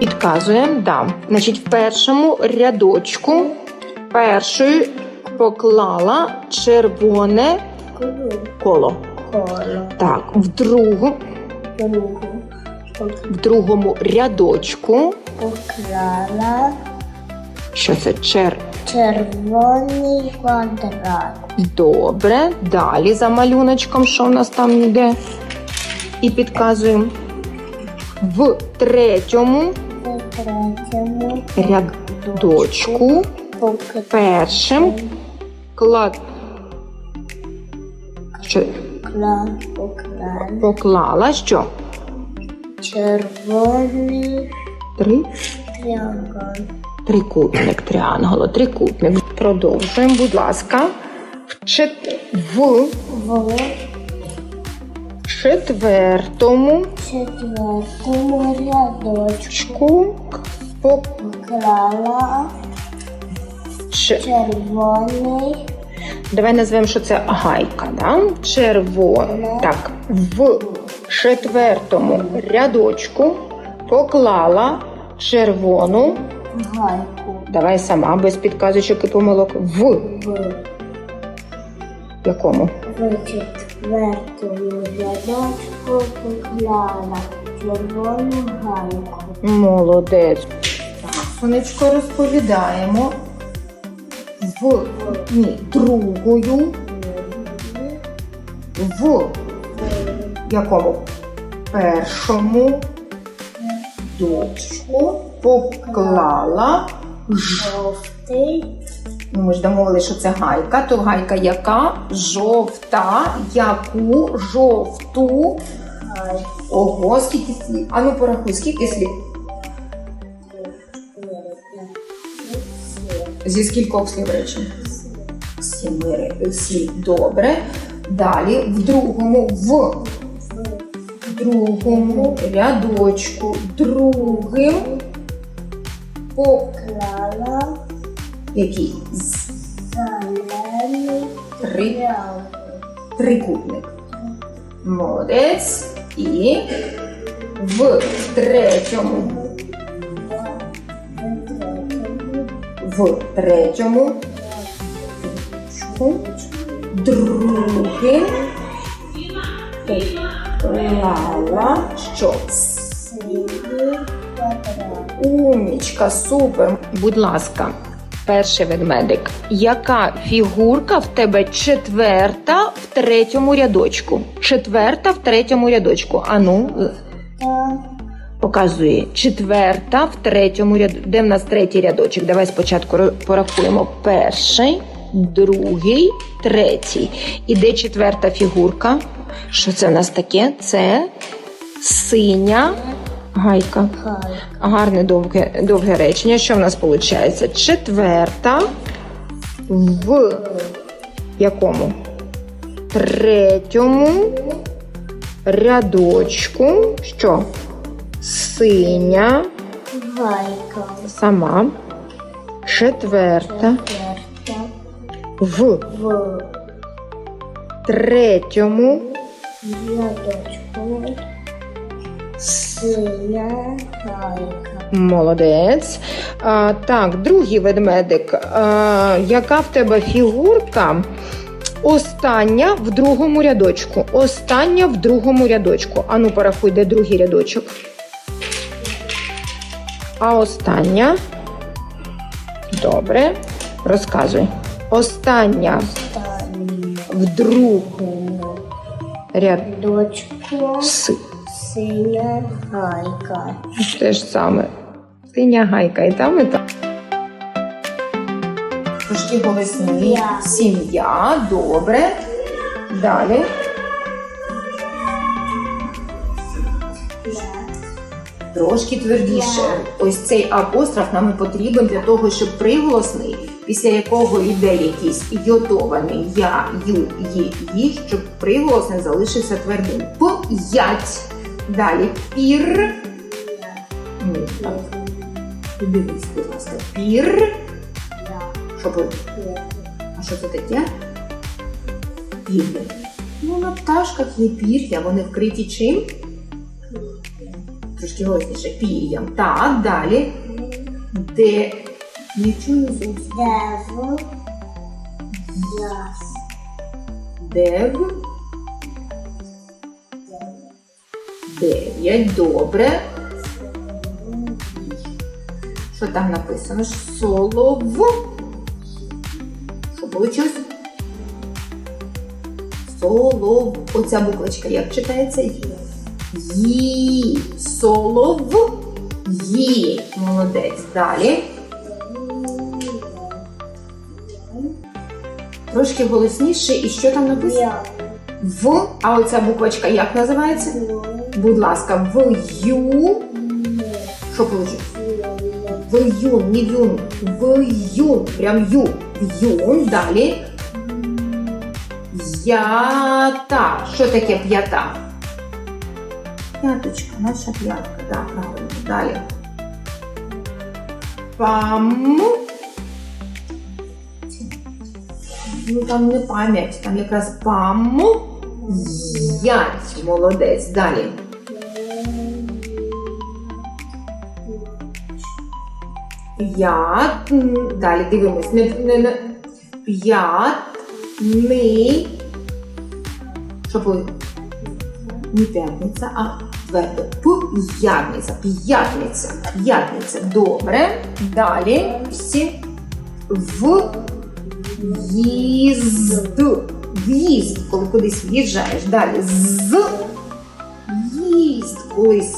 Підказуємо, да. Значить, в першому рядочку першою поклала червоне Коло. коло. Так, в другу, Другу. в другому рядочку. Поклала Що це? Чер. червоний квадрат. Добре. Далі за малюночком, що в нас там йде. І підказуємо. В третьому Рядочку першим клад. Що поклала поклала що? червоний Три. тріангл. Трикутник, тріанголо, трикутник. Продовжуємо, будь ласка. В, чет... в В четвертому четвертому рядочку поклала Ч... червоний Давай назвемо, що це гайка. Да? Червона. Так, в четвертому рядочку поклала червону. гайку. Давай сама без підказочок і помилок. В В якому? В четвертому рядочку поклала червону гайку. Молодець. Сонечко розповідаємо. В ні, другою. В якому? Першому дочку поклала. Жовтий Ну, ми ж домовилися, що це гайка, то гайка яка? Жовта, яку жовту. Ого, скільки слів. А ну порахуй, скільки слів? Зі скількох слів речень? Сіми ре- слів. Добре. Далі в другому в другому рядочку другим Поклала який? Зелений Три. трикутник. Молодець. І в третьому, в третьому другим поклала що? Квадрат. Супер. Будь ласка, перший ведмедик. Яка фігурка в тебе четверта в третьому рядочку? Четверта в третьому рядочку. Ану, показує. Четверта в третьому ряду. Де в нас третій рядочок? Давай спочатку порахуємо. Перший, другий, третій. І де четверта фігурка? Що це в нас таке? Це синя гайка. гайка. Гарне довге, довге речення. Що в нас виходить? Четверта в якому? Третьому рядочку. Що? Синя Гайка. сама. Четверта Четверта. в В третьому рядочку. Синя гайка. Молодець. А, так, другий ведмедик. А, яка в тебе фігурка? Остання в другому рядочку. Остання в другому рядочку. Ану, порахуй, де другий рядочок. А остання. Добре. Розказуй. Остання в другому ряд. Дочку. С. Синя гайка. Те ж саме. Синя гайка і там, і там. Трошки голосні. Сім'я. Сім'я. Добре. Далі. Трошки твердіше. Ось цей апостроф нам і потрібен для того, щоб приголосний, після якого йде якийсь йотований я, ю, є, ї, щоб приголосний залишився твердим. П'ять. Далі пір. Ні, так. Дивись, будь ласка. Пір. Що буде? А що це таке? Пір'я. Ну, на пташках є пір'я, вони вкриті чим? Трошки голосніше. Так, далі. Де. Не чую зовсім. Дев. Яс. Дев. Дев'ять. Добре. Що там написано? Солов. Що вийшло? Солов. Оця буквочка як читається? Є. Ї. Солов. Ї. Молодець. Далі. Трошки голосніше. І що там написано? В. А оця буквочка як називається? Будь ласка, в ю. Що вийшло? В юн, не юн. В юн. Прям ю. В юн. Далі. Ята. Що таке п'ята? П'яточка, наша п'ятка. Так, правильно. Далі. Пам. Ну там не пам'ять, там якраз пам. Ять. Молодець. Далі. П'ят. Далі дивимось. Не, не, не. П'ят. Ни. Що буде? Не п'ятниця, а твердо. П'ятниця. П'ятниця. П'ятниця. Добре. Далі. Всі. В. Їзд. В'їзд, коли кудись в'їжджаєш. Далі. З. Їзд. Колись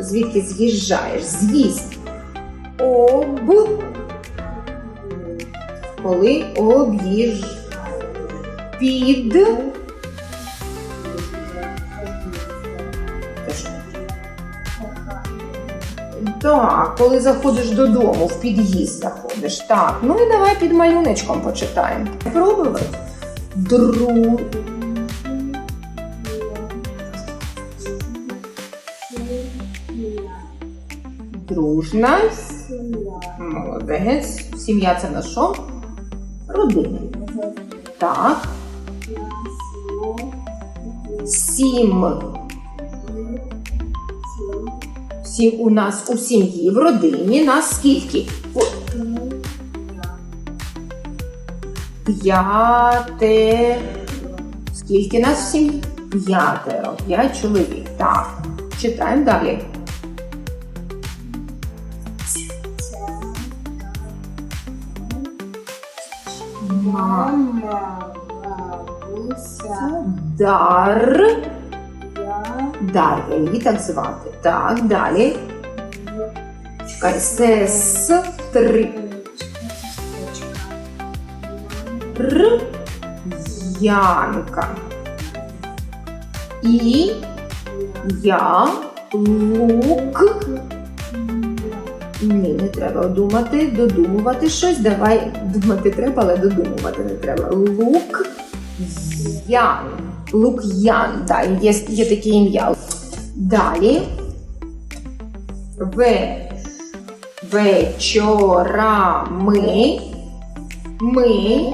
звідки з'їжджаєш. З'їзд. Об. Коли об'їж. Під. Так, коли заходиш додому, в під'їзд заходиш. Так, ну і давай під малюночком почитаємо. Пробувати. Дру. Дружна. Молодець. Сім'я це на що? Родина. Так. Сім. Сім у нас у сім'ї, в родині нас скільки? П'яте. Скільки нас в сім'ї? П'ятеро. П'ять чоловік. Так. Читаємо далі. Ма. Мама. Бабуся. Дар. Дар'я, її так звати. Так, далі. Чекай, сестри. Р. Янка. І я лук. Ні, не треба думати, додумувати щось. Давай думати треба, але додумувати не треба. Лук Ян. Лук'ян, да, є, є таке ім'я. Далі. В. Вечорами ми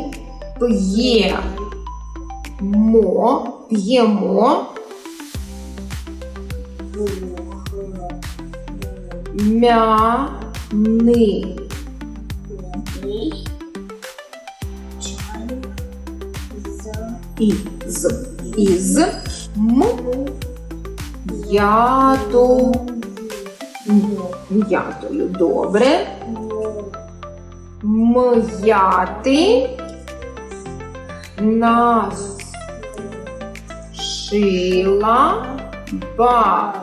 п'ємо, п'ємо мяни. Із. Із. М. Ято. М'ятою. Добре. М'яти. Нас. Шила. Ба.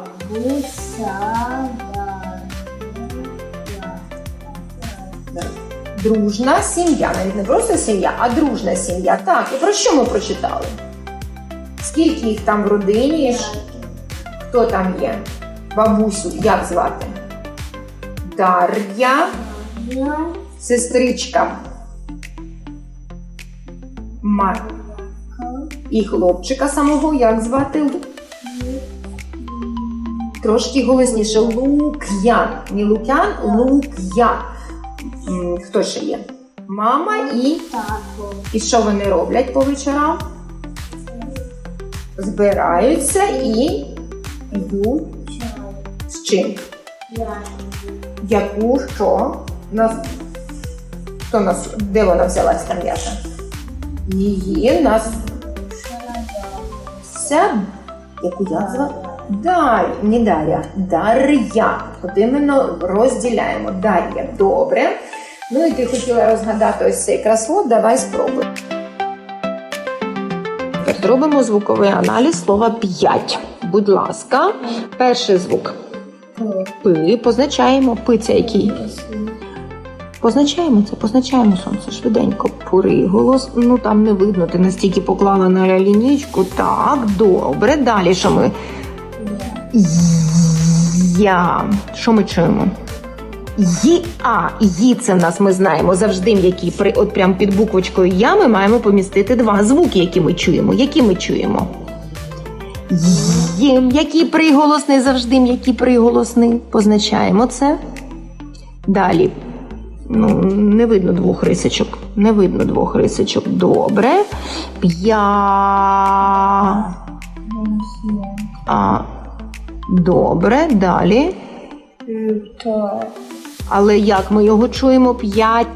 Дружна сім'я. Навіть не просто сім'я, а дружна сім'я. Так, і про що ми прочитали? Скільки їх там в родині? Хто там є? Бабусю, як звати? Дар'я, сестричка. Мар. І хлопчика самого, як звати? Трошки голосніше. Лук'ян. Не Лук'ян, Лук'ян. Хто ще є? Мама і. І що вони роблять по вечорам? Збираються і йдуть З чим? Яку що? Нас... Хто нас... Де вона взялась там м'ята? Її нас Ся, яку я звати? Дар'я, не Дар'я, Дар'я. От іменно розділяємо. Дар'я, добре. Ну і ти хотіла розгадати ось цей кросворд, давай спробуй. Тепер зробимо звуковий аналіз слова п'ять. Будь ласка, перший звук. Пи, позначаємо. Пи це який? Позначаємо це, позначаємо сонце швиденько. Приголос. Ну там не видно, ти настільки поклала на лінійку. Так, добре. Далі що ми? Я. Що ми чуємо? Ї, а, ї це в нас ми знаємо завжди м'які. При от прям під буквочкою я ми маємо помістити два звуки, які ми чуємо. Які ми чуємо? Є, м'який приголосний, завжди м'який приголосний. Позначаємо це. Далі. Ну, не видно двох рисочок. Не видно двох рисочок. Добре. П'я. А. Добре, далі. Але як ми його чуємо? П'ять.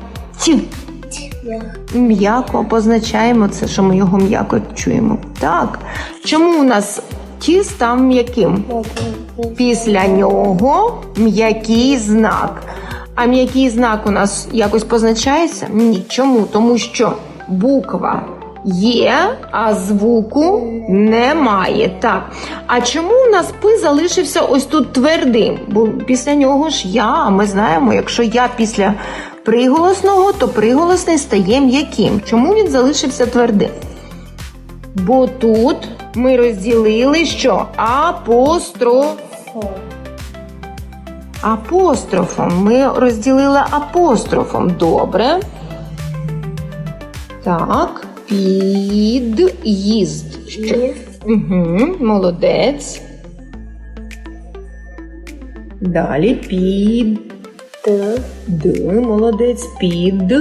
М'яко позначаємо це, що ми його м'яко чуємо. Так. Чому у нас ті став м'яким? Після нього м'який знак. А м'який знак у нас якось позначається? Ні. Чому? Тому що буква є, а звуку немає. Так. А чому у нас пи залишився ось тут твердим? Бо після нього ж я, а ми знаємо, якщо я після приголосного, то приголосний стає м'яким. Чому він залишився твердим? Бо тут ми розділили що? Апостроф. Апострофом. Ми розділили апострофом. Добре. Так. Під'їзд. Що? Угу, молодець. Далі під. Т. Д, молодець, під.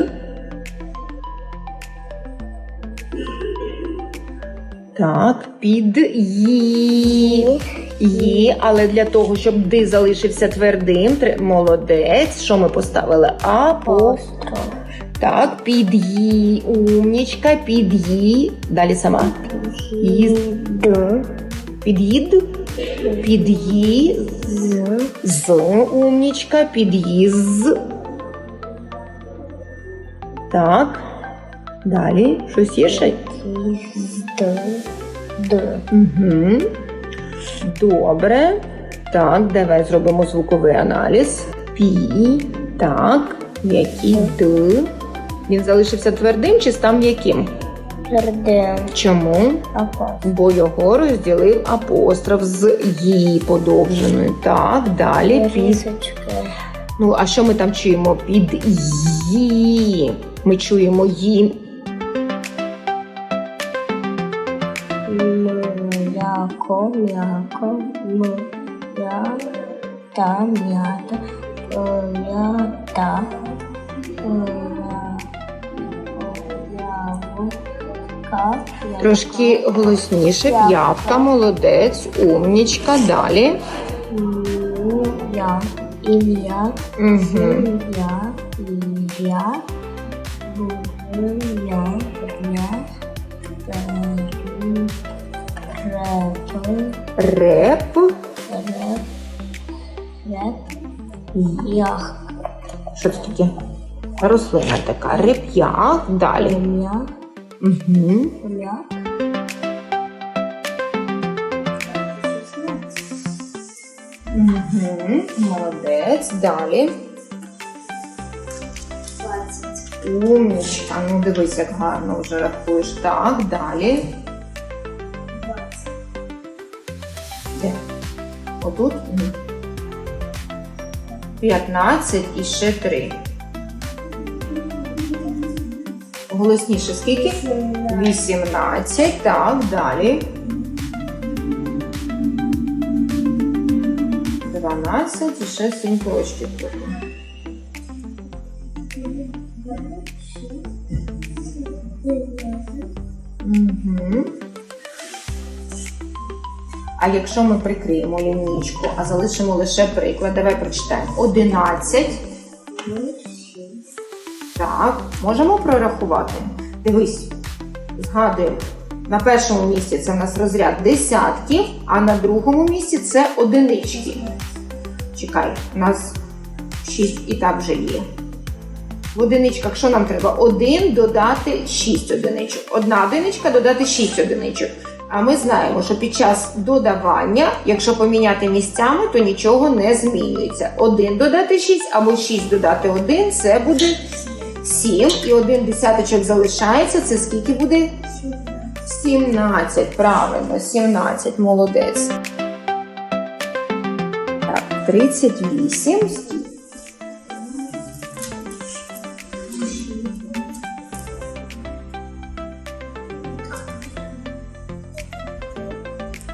Так, під ї. Є, але для того, щоб ди залишився твердим, молодець. Що ми поставили? А по Остров. Так, під ї. Умнічка, під ї. Далі сама. Їзд. Під'їд. Під'ї. З. Умнічка. Під'їзд. Так. Далі. Щось є ще? Д. Д. Угу. Добре. Так, давай зробимо звуковий аналіз. Пі. Так. М'який Д. Він залишився твердим чи став м'яким? Твердим. Чому? Апостол. Бо його розділив апостроф з її подовженою. Так, далі під. Ну, а що ми там чуємо? Під ї. Ми чуємо ї. М'яко, м'яко, м, я, та, м'ята, м'ята, Трошки голосніше. П'ятка, молодець, умнічка. Далі. Я, ім'я, ім'я, ім'я, я, я, реп, Реп. реп, ях, Що це таке? Рослина така. Реп'ях. Далі. ім'я, Угу. ім'я. Угу. Молодець. Далі. Умнічка. Ну дивись, як гарно вже рахуєш. Так, далі. Де? Отут? Ні. 15 і ще 3. Голосніше скільки? 18. Так, далі. 12 і ще 7 крочків. Угу. А якщо ми прикриємо лінійку, а залишимо лише приклад, давай прочитаємо. 11. Можемо прорахувати. Дивись, згадуємо. На першому місці це в нас розряд десятків, а на другому місці це одинички. Чекай, у нас 6 і так вже є. В одиничках що нам треба? Один додати 6 одиничок. Одна одиничка додати 6 одиничок. А ми знаємо, що під час додавання, якщо поміняти місцями, то нічого не змінюється. 1 додати 6 або 6 додати 1 це буде 7. І один десяточок залишається. Це скільки буде? 17. Правильно, 17. Молодець. Так, 38.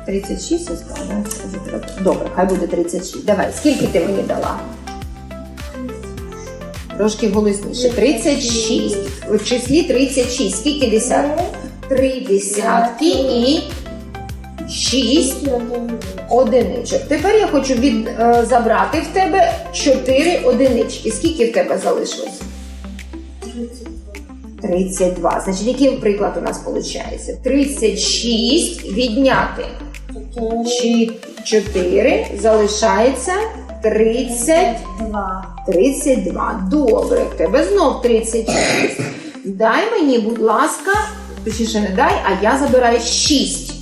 Тридцять шість я. Добре, хай буде 36. Давай, скільки ти мені дала? Трошки голосніше. 36. В числі 36. Скільки десятків? Три десятки і шість одиничок. Тепер я хочу від, е, забрати в тебе 4 одинички. Скільки в тебе залишилось? 32. Значить, який приклад у нас виходить? 36 відняти 4 залишається 30. 32. Добре, в тебе знов 36. Дай мені, будь ласка, точніше не дай, а я забираю 6.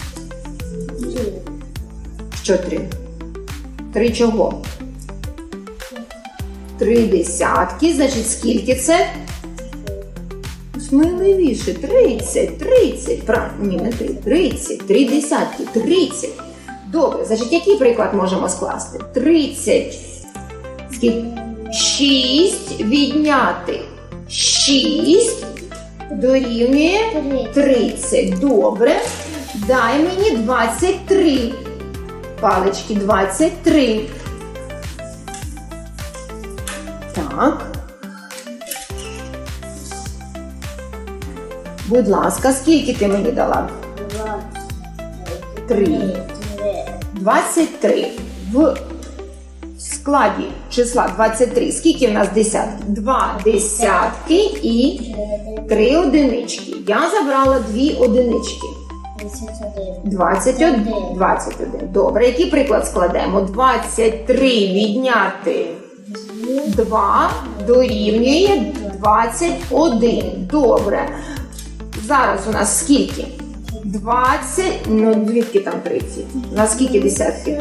Що 3? 3 чого? 3 десятки. Значить, скільки це? Сміливіше. 30, 30. Правильно, ні, не 3. 30. 3 десятки. 30. Добре, значить, який приклад можемо скласти? 30. Скільки? 6 відняти 6 дорівнює 30. Добре. Дай мені 23. Палички 23. Так. Будь ласка, скільки ти мені дала? 3. 23. В складі числа 23. Скільки в нас десятків? Два десятки і три одинички. Я забрала дві одинички. 21. 21. Добре, який приклад складемо? 23 відняти 2 дорівнює 21. Добре. Зараз у нас скільки? 20, ну звідки там 30? У нас скільки десятків?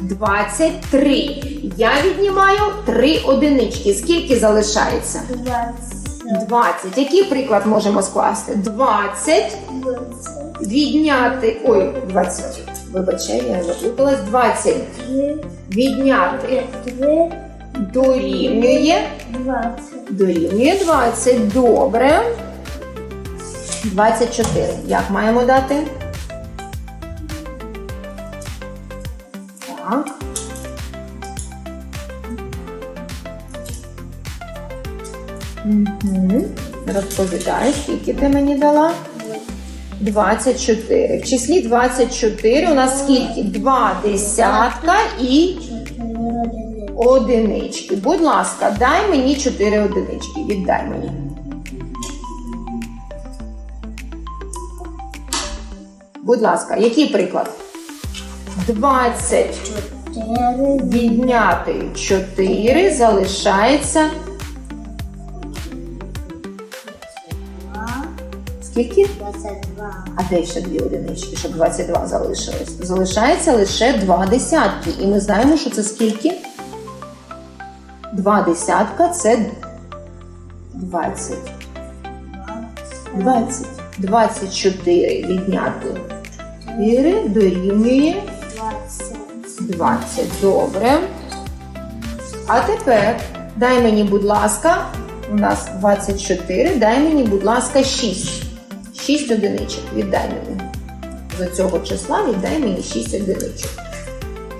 23. Я віднімаю 3 одинички. Скільки залишається? Двадцять. 20. Який приклад можемо скласти? 20 Двадцять. відняти. Ой, 20. Вибачай, я заплуталась. 20 Три. відняти Три. дорівнює. Двадцять. Дорівнює 20. Добре. 24. Як маємо дати? Так. Угу. Розповідай, скільки ти мені дала? 24. В числі 24 у нас скільки? Два десятка і одинички. Будь ласка, дай мені 4 одинички. Віддай мені. Будь ласка, який приклад? 20 Чотири. відняти 4 залишається скільки? Двадцять два. А де ще дві одинички, щоб 22 залишилось? Залишається лише два десятки. І ми знаємо, що це скільки? Два десятка це 20. 20. 24 відняти 4 дорівнює 20. Добре. А тепер дай мені, будь ласка, у нас 24, дай мені, будь ласка, 6. 6 одиничок. Віддай мені. З цього числа віддай мені 6 одиничок.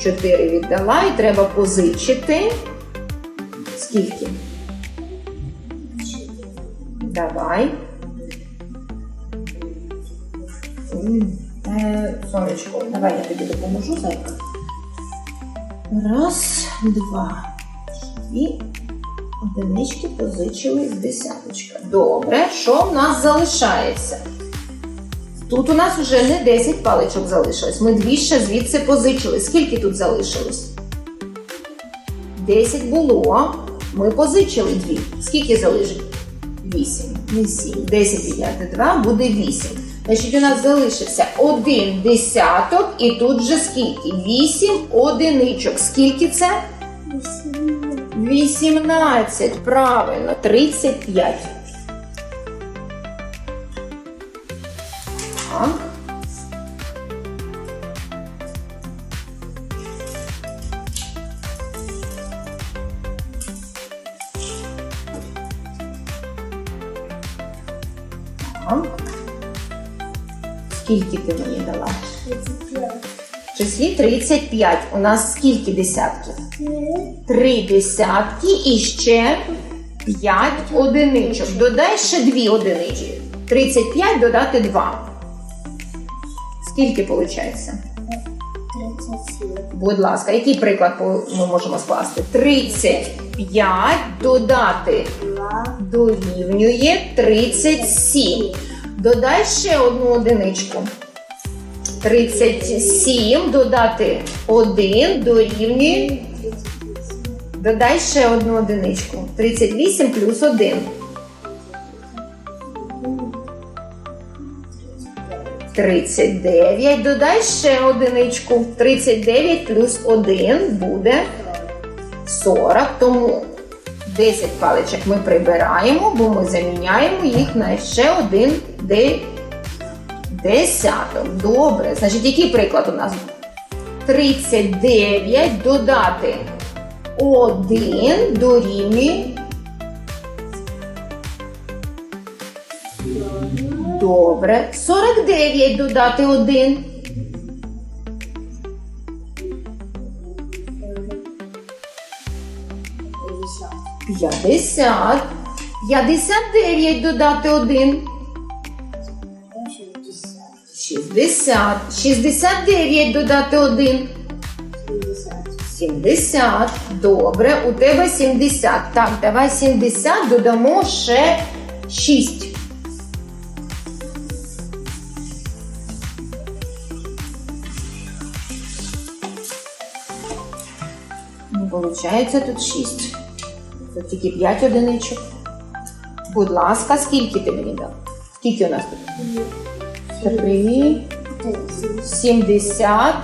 4 віддала і треба позичити. Скільки? Давай. Сонечко, давай я тобі допоможу, зайка. Раз, два. Дві одинички позичили з десяточка. Добре, що в нас залишається? Тут у нас вже не 10 паличок залишилось. Ми дві ще звідси позичили. Скільки тут залишилось? 10 було. Ми позичили дві. Скільки залежить? 8. Не 7. 10 відняти 2 буде 8. Значить, у нас залишився один десяток, і тут же скільки? 8 одиничок. Скільки це? Вісім. 18. Правильно, 35. Так. Так. Скільки ти мені дала? Тридцять п'ять. В числі 35. У нас скільки десятків? Три. Десятки і ще 5 одиничок. Додай ще 2 одинички. 35 додати 2. Скільки виходить? Тридцять сім. Будь ласка, який приклад ми можемо скласти? 35 додати дорівнює 37. Додай ще одну одиничку. 37 додати 1 дорівнює Додай ще одну одиничку. 38 плюс 1. 39. Додай ще одиничку. 39 плюс 1 буде 40. Тому 10 паличок ми прибираємо, бо ми заміняємо їх на ще один де- десяток. Добре. Значить, який приклад у нас? 39 додати 1 дорівнює Добре. 49 додати 1. 50. 59 додати 1. Шістдесят. 60. 69 додати 1. Сімдесят. 70. Добре. У тебе 70. Так, давай 70 додамо ще 6. Ну, Получається тут 6. Тут тільки 5 одиничок. Будь ласка, скільки ти мені дав? Скільки у нас тут? 3, 70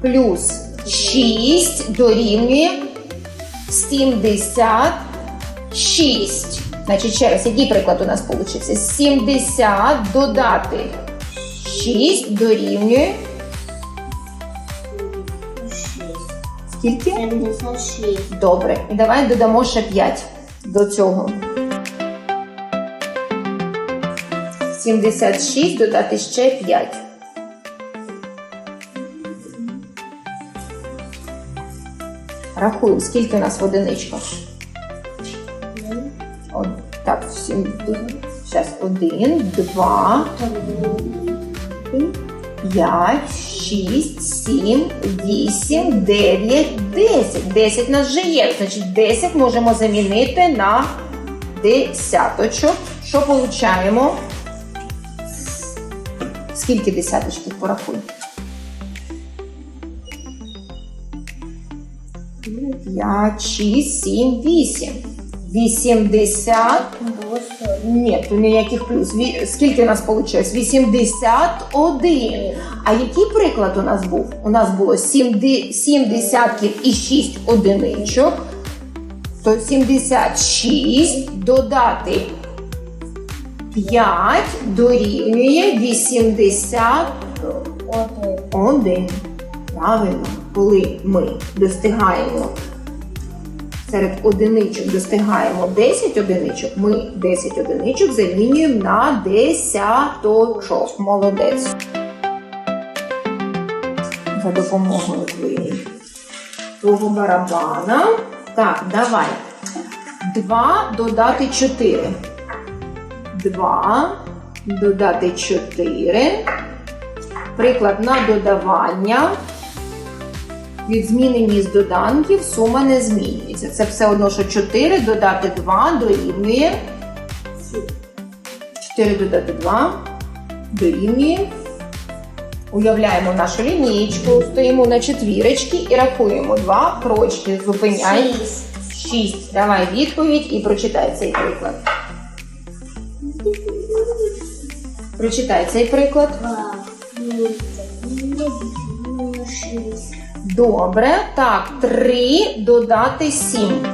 плюс 6 дорівнює 76. Значить, ще раз, який приклад у нас вийшов? 70 додати 6 дорівнює скільки? Сімдесят шість. Добре. І давай додамо ще 5 до цього. 76 додати ще 5. Рахуємо, скільки у нас в одиничках. Так, сім. Зараз один, два, п'ять, 6, 7, 8, 9, 10. 10 нас вже є. Значить, 10 можемо замінити на десяточок. Що получаємо? Скільки десяточків порахуй? 5, 6, 7, 8. 80 плюс. Ні, ніяких плюс. Скільки у нас вийшло? 81. А який приклад у нас був? У нас було 7 десятків і 6 одиничок. То 76 додати 5 дорівнює 81. Правильно, коли ми достигаємо серед одиничок достигаємо 10 одиничок, ми 10 одиничок замінюємо на десяточок. Молодець. За допомогою твого барабана. Так, давай. 2 додати 4. 2 додати 4 Приклад на додавання. Від зміни міст доданків сума не змінюється. Це все одно, що 4 додати 2 дорівнює. 4 додати 2 дорівнює. Уявляємо нашу лінієчку, стоїмо на четвірочці і рахуємо 2 крочки. Зупиняй. Шість. 6. Давай відповідь і прочитай цей приклад. Прочитай цей приклад. Два. Шість. Добре. Так, 3 додати 7.